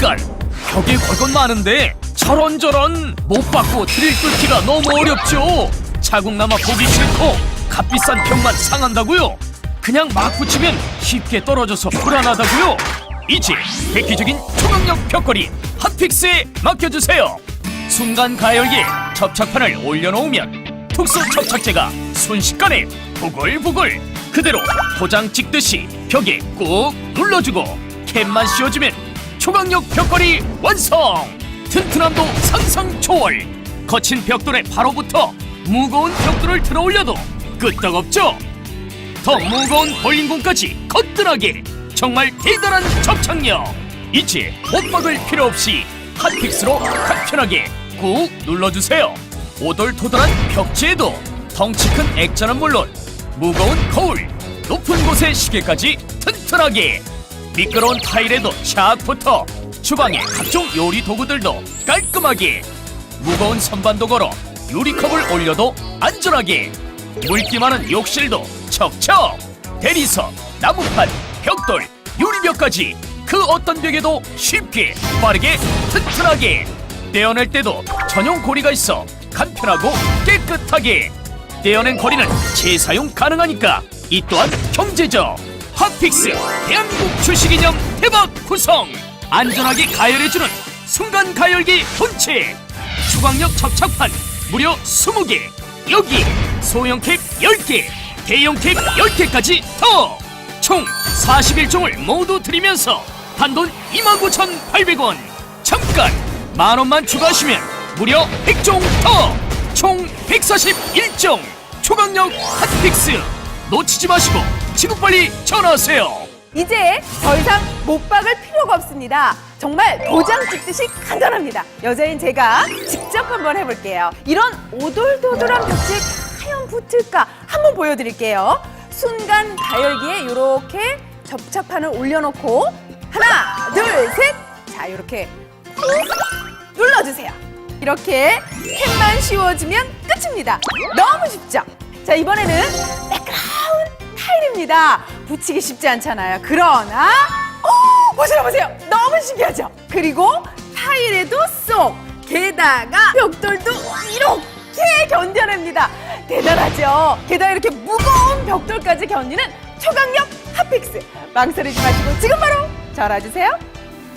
잠깐 벽에 걸 건 많은데 저런저런 못 받고 드릴 뚫기가 너무 어렵죠. 자국 남아 보기 싫고 값비싼 벽만 상한다고요? 그냥 막 붙이면 쉽게 떨어져서 불안하다고요? 이제 획기적인 초강력 벽걸이 핫픽스에 맡겨주세요. 순간 가열기에 접착판을 올려놓으면 특수 접착제가 순식간에 부글부글 그대로 도장 찍듯이 벽에 꾹 눌러주고 캡만 씌워주면 초강력 벽걸이 완성! 튼튼함도 상상 초월! 거친 벽돌에 바로부터 무거운 벽돌을 들어 올려도 끄떡없죠? 더 무거운 볼링공까지 거뜬하게 정말 대단한 접착력 이제 못 박을 필요 없이 핫픽스로 간편하게 꾹 눌러주세요 오돌토돌한 벽지에도 덩치 큰 액자는 물론 무거운 거울 높은 곳의 시계까지 튼튼하게 미끄러운 타일에도 착 붙어 주방의 각종 요리 도구들도 깔끔하게 무거운 선반도 걸어 유리컵을 올려도 안전하게 물기 많은 욕실도 척척. 대리석, 나무판, 벽돌, 유리벽까지 그 어떤 벽에도 쉽게 빠르게 튼튼하게 떼어낼 때도 전용 고리가 있어 간편하고 깨끗하게 떼어낸 고리는 재사용 가능하니까 이 또한 경제적 핫픽스 대한민국 출시기념 대박 구성. 안전하게 가열해주는 순간 가열기 본체. 주광력 접착판 무려 20개. 여기 소형 캡 10개 대형 캡 10개까지 더. 총 41종을 모두 드리면서 단돈 29,800원. 잠깐 만원만 추가하시면 무려 100종 더 총 141종. 초강력 핫픽스 놓치지 마시고 지금 빨리 전화하세요 이제 더 이상 못 박을 필요가 없습니다. 정말 도장 찍듯이 간단합니다. 여자인 제가 직접 한번 해볼게요. 이런 오돌도돌한 벽지에 과연 붙을까 한번 보여드릴게요. 순간 가열기에 이렇게 접착판을 올려놓고 하나, 둘, 셋. 자, 이렇게 꾹 눌러주세요. 이렇게 캔만 씌워주면 끝입니다. 너무 쉽죠? 자, 이번에는 타일입니다. 붙이기 쉽지 않잖아요. 그러나, 오! 보세요, 보세요. 너무 신기하죠? 그리고 타일에도 쏙! 게다가 벽돌도 이렇게 견뎌냅니다. 대단하죠? 게다가 이렇게 무거운 벽돌까지 견디는 초강력 핫픽스. 망설이지 마시고 지금 바로 전화 주세요.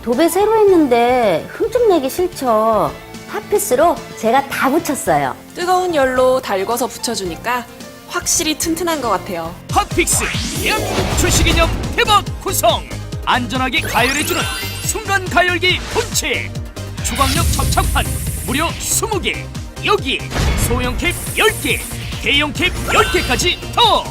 도배 새로 했는데 흠 좀 내기 싫죠. 핫피스로 제가 다 붙였어요. 뜨거운 열로 달궈서 붙여주니까 확실히 튼튼한 것 같아요. 핫픽스 대한민국 출시 기념 대박 구성. 안전하게 가열해주는 순간 가열기 본체. 초강력 접착판 무려 20개. 여기 소형 캡 10개 대형 캡 10개까지 더.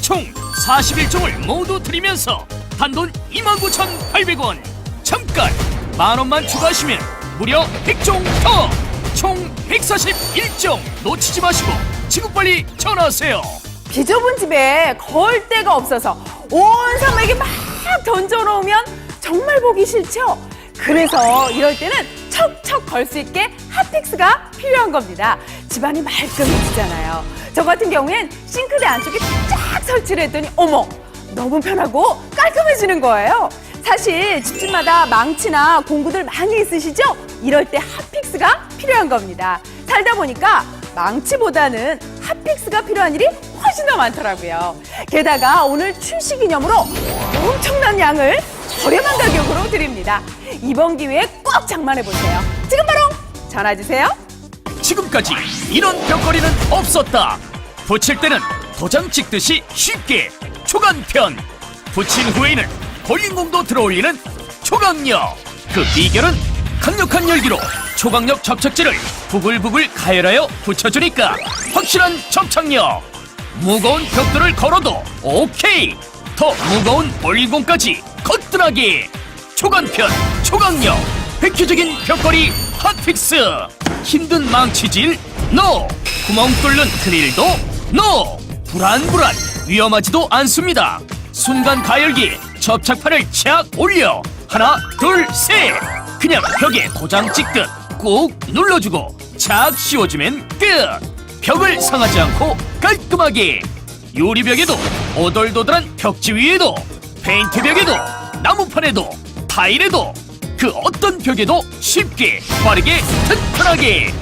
총 41종을 모두 드리면서 단돈 29,800원. 잠깐 만원만 추가하시면 무려 100종 더 총 141종 놓치지 마시고 지금 빨리 전화하세요 비좁은 집에 걸 데가 없어서 온 사막에 막 던져놓으면 정말 보기 싫죠? 그래서 이럴 때는 척척 걸 수 있게 핫픽스가 필요한 겁니다. 집안이 말끔해지잖아요. 저 같은 경우엔 싱크대 안쪽에 쫙 설치를 했더니 어머 너무 편하고 깔끔해지는 거예요. 사실 집집마다 망치나 공구들 많이 있으시죠? 이럴 때 핫픽스가 필요한 겁니다. 살다 보니까 망치보다는 핫픽스가 필요한 일이 훨씬 더 많더라고요. 게다가 오늘 출시 기념으로 엄청난 양을 저렴한 가격으로 드립니다. 이번 기회에 꼭 장만해 보세요. 지금 바로 전화 주세요. 지금까지 이런 벽걸이는 없었다. 붙일 때는 도장 찍듯이 쉽게 초간편. 붙인 후에는 볼링공도 들어올리는 초강력. 그 비결은 강력한 열기로 초강력 접착제를 부글부글 가열하여 붙여주니까 확실한 접착력. 무거운 벽돌을 걸어도 오케이. 더 무거운 볼링공까지 거뜬하게. 초간편, 초강력, 획기적인 벽걸이 핫픽스. 힘든 망치질 노. 구멍 뚫는 드릴도 노. 불안불안 위험하지도 않습니다. 순간 가열기 접착판을 착 올려 하나 둘 셋. 그냥 벽에 도장 찍듯 꾹 눌러주고 착 씌워주면 끝. 벽을 상하지 않고 깔끔하게 유리벽에도 오돌도돌한 벽지 위에도 페인트 벽에도 나무판에도 타일에도 그 어떤 벽에도 쉽게 빠르게 튼튼하게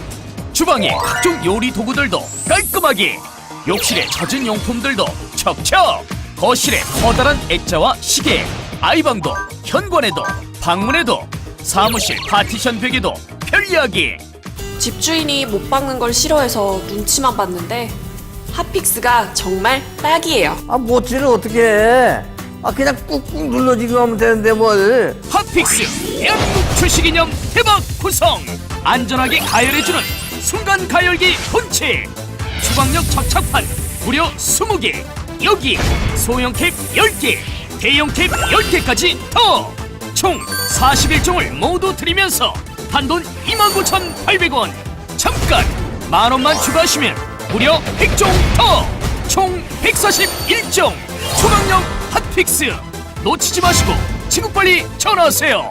주방에 각종 요리 도구들도 깔끔하게 욕실에 젖은 용품들도 척척 거실에 커다란 액자와 시계 아이방도 현관에도 방문에도 사무실 파티션 벽에도 편리하게 집주인이 못 박는 걸 싫어해서 눈치만 봤는데 핫픽스가 정말 딱이에요. 아, 못지를 어떻게 해? 아, 그냥 꾹꾹 눌러지기만 하면 되는데 뭘. 핫픽스 대한민국 출시기념 대박 구성 안전하게 가열해주는 순간 가열기 본체 주방력 접착판 무려 20개 여기 소형 캡 10개 대형 캡 10개까지 더 총 41종을 모두 드리면서 단돈 29,800원. 잠깐 만원만 추가하시면 무려 100종 더총 141종 초강력 핫픽스. 놓치지 마시고 지금 빨리 전화하세요